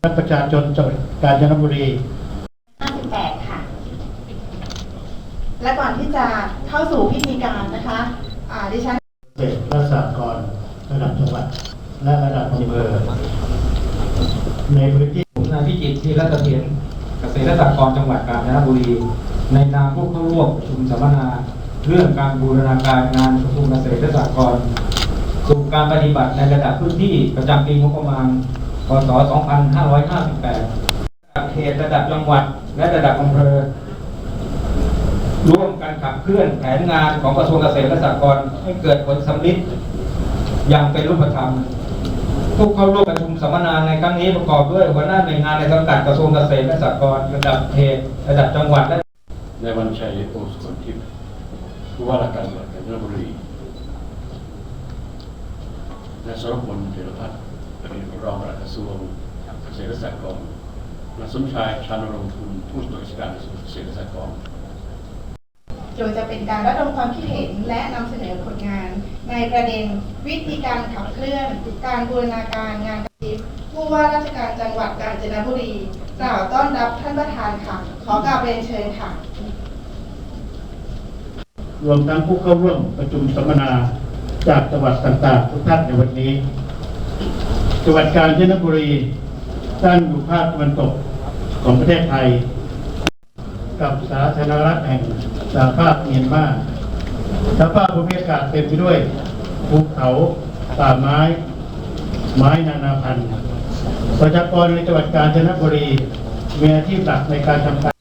และประชาชนจังหวัดกาญจนบุรี 58 ค่ะ และก่อนที่จะเข้าสู่พิธีการนะคะอ่าดิฉันเด็กและสากรณ์ระดับจังหวัด และระดับอำเภอในพื้นที่ผมนายพิจิตรที่รัตเถียรเกษตรและสหกรณ์จังหวัดกาญจนบุรี ในนามผู้เข้าร่วมประชุมสัมมนา เรื่องการบูรณาการงานกระทรวงเกษตรและสหกรณ์สู่การปฏิบัติในระดับพื้นที่ประจำปีงบประมาณ พศ 2558ระดับเขตระดับจังหวัดและระดับอำเภอ ร่วมกันขับเคลื่อนแผนงานของกระทรวงเกษตรและสหกรณ์ให้เกิดผลสำลิดอย่างเป็นรูปธรรมผู้เข้าร่วมประชุมสัมมนาในครั้งนี้ประกอบด้วยหัวหน้าหน่วยงานในสังกัดกระทรวงเกษตรและสหกรณ์ระดับเขตระดับจังหวัดและในวันชัยโอสกลทิพย์ผู้ว่าราชการจังหวัดกาญจนบุรีและสรพลเถรพัฒน์ เป็นรองปลัดกระทรวงเกษตรและสหกรณ์และสมชายชานรงค์ทุนผู้ตรวจราชการกระทรวงเกษตรและสหกรณ์โดยจะเป็นการระดมความคิดเห็นและนำเสนอผลงาน ในประเด็นวิธีการขับเคลื่อนการบูรณาการงานกระทิบผู้ว่าราชการจังหวัดกาญจนบุรีกล่าวต้อนรับท่านประธานค่ะ ขอกราบเรียนเชิญค่ะ รวมทั้งผู้เข้าร่วมประชุมสัมมนาจากจังหวัดต่างๆ ทุกท่านในวันนี้ จังหวัดกาญจนบุรีตั้งอยู่ภาคตะวันตกของประเทศไทย กับสาธารณรัฐแห่งสหภาพเมียนมาสภาพภูมิอากาศเต็มไปด้วยภูเขาป่าไม้ ไม้นานาพันธุ์ประชากรในจังหวัดกาญจนบุรีมีอาชีพหลักในการทำการ